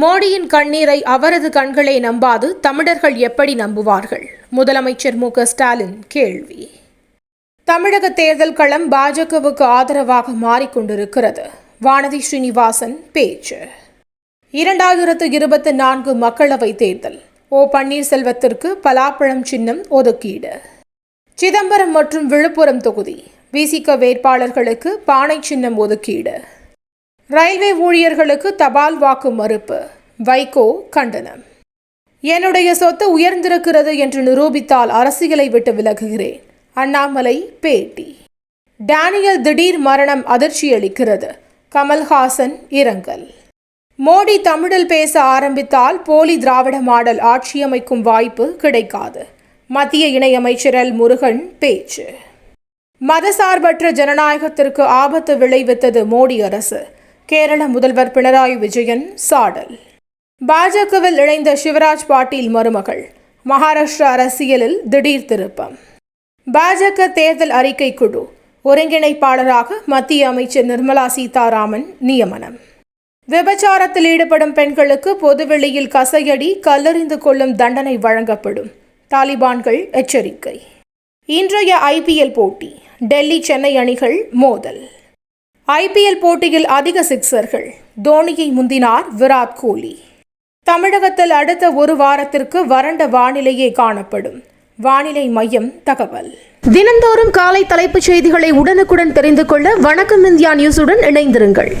மோடியின் கண்ணீரை அவரது கண்களே நம்பாது தமிழர்கள் எப்படி நம்புவார்கள்? முதலமைச்சர் மு ஸ்டாலின் கேள்வி. தமிழக தேர்தல் களம் பாஜகவுக்கு ஆதரவாக மாறிக்கொண்டிருக்கிறது. வானதி ஸ்ரீனிவாசன் பேச்சு. இரண்டாயிரத்து இருபத்தி நான்கு மக்களவைத் தேர்தல். ஓ பன்னீர்செல்வத்திற்கு பலாப்பழம் சின்னம் ஒதுக்கீடு. சிதம்பரம் மற்றும் விழுப்புரம் தொகுதி. விசிக வேட்பாளர்களுக்கு பானை சின்னம் ஒதுக்கீடு. ரயில்வே ஊழியர்களுக்கு தபால் வாக்கு மறுப்பு. வைகோ கண்டனம். என்னுடைய சொத்து உயர்ந்திருக்கிறது என்று நிரூபித்தால் அரசியலை விட்டு விலகுகிறேன். அண்ணாமலை பேட்டி. டேனியல் திடீர் மரணம் அதிர்ச்சியளிக்கிறது கமல்ஹாசன் இரங்கல். மோடி தமிழில் பேச ஆரம்பித்தால் போலி திராவிட மாடல் ஆட்சியமைக்கும் வாய்ப்பு கிடைக்காது. மத்திய இணையமைச்சர் எல். முருகன் பேச்சு. மதசார்பற்ற ஜனநாயகத்திற்கு ஆபத்து விளைவித்தது மோடி அரசு. கேரள முதல்வர் பினராயி விஜயன் சாடல். பாஜகவில் இணைந்த சிவராஜ் பாட்டீல் மருமகள் மகாராஷ்டிரா அரசியலில் திடீர் திருப்பம். பாஜக தேர்தல் அறிக்கை குழு ஒருங்கிணைப்பாளராக மத்திய அமைச்சர் நிர்மலா சீதாராமன் நியமனம். விபச்சாரத்தில் ஈடுபடும் பெண்களுக்கு பொதுவெளியில் கசையடி கல்லறிந்து கொள்ளும் தண்டனை வழங்கப்படும் தாலிபான்கள் எச்சரிக்கை. இன்றைய ஐபிஎல் போட்டி டெல்லி சென்னை அணிகள் மோதல். ஐபிஎல் போட்டியில் அதிக சிக்சர்கள். தோனியை முந்தினார் விராட் கோலி. தமிழகத்தில் அடுத்த ஒரு வாரத்திற்கு வறண்ட வானிலையே காணப்படும். வானிலை மையம் தகவல். தினந்தோறும் காலை தலைப்புச் செய்திகளை உடனுக்குடன் தெரிந்து கொள்ள வணக்கம் இந்தியா நியூஸுடன் இணைந்திருங்கள்.